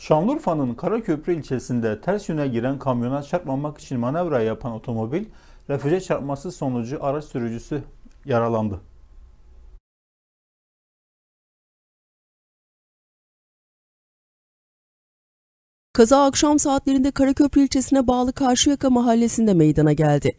Şanlıurfa'nın Karaköprü ilçesinde ters yöne giren kamyona çarpmamak için manevra yapan otomobil refüje çarpması sonucu araç sürücüsü yaralandı. Kaza akşam saatlerinde Karaköprü ilçesine bağlı Karşıyaka mahallesinde meydana geldi.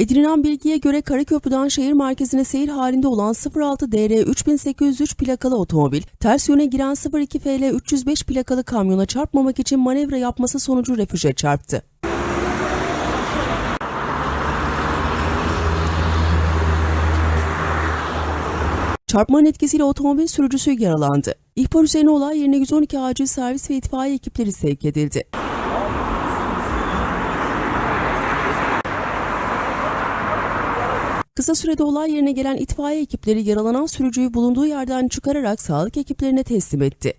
Edinilen bilgiye göre Karaköprü'den şehir merkezine seyir halinde olan 06 DR 3803 plakalı otomobil, ters yöne giren 02 FL 305 plakalı kamyona çarpmamak için manevra yapması sonucu refüje çarptı. Çarpmanın etkisiyle otomobil sürücüsü yaralandı. İhbar üzerine olay yerine 112 acil servis ve itfaiye ekipleri sevk edildi. Kısa sürede olay yerine gelen itfaiye ekipleri yaralanan sürücüyü bulunduğu yerden çıkararak sağlık ekiplerine teslim etti.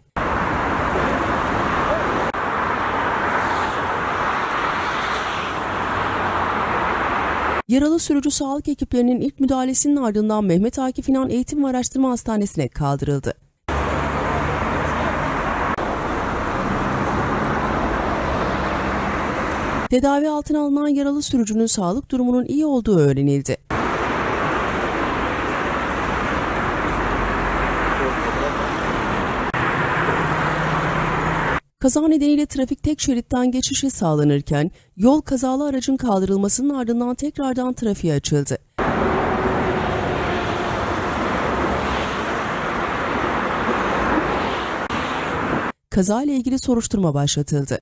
Yaralı sürücü sağlık ekiplerinin ilk müdahalesinin ardından Mehmet Akif İnan Eğitim ve Araştırma Hastanesi'ne kaldırıldı. Tedavi altına alınan yaralı sürücünün sağlık durumunun iyi olduğu öğrenildi. Kaza nedeniyle trafik tek şeritten geçişi sağlanırken yol kazalı aracın kaldırılmasının ardından tekrardan trafiğe açıldı. Kaza ile ilgili soruşturma başlatıldı.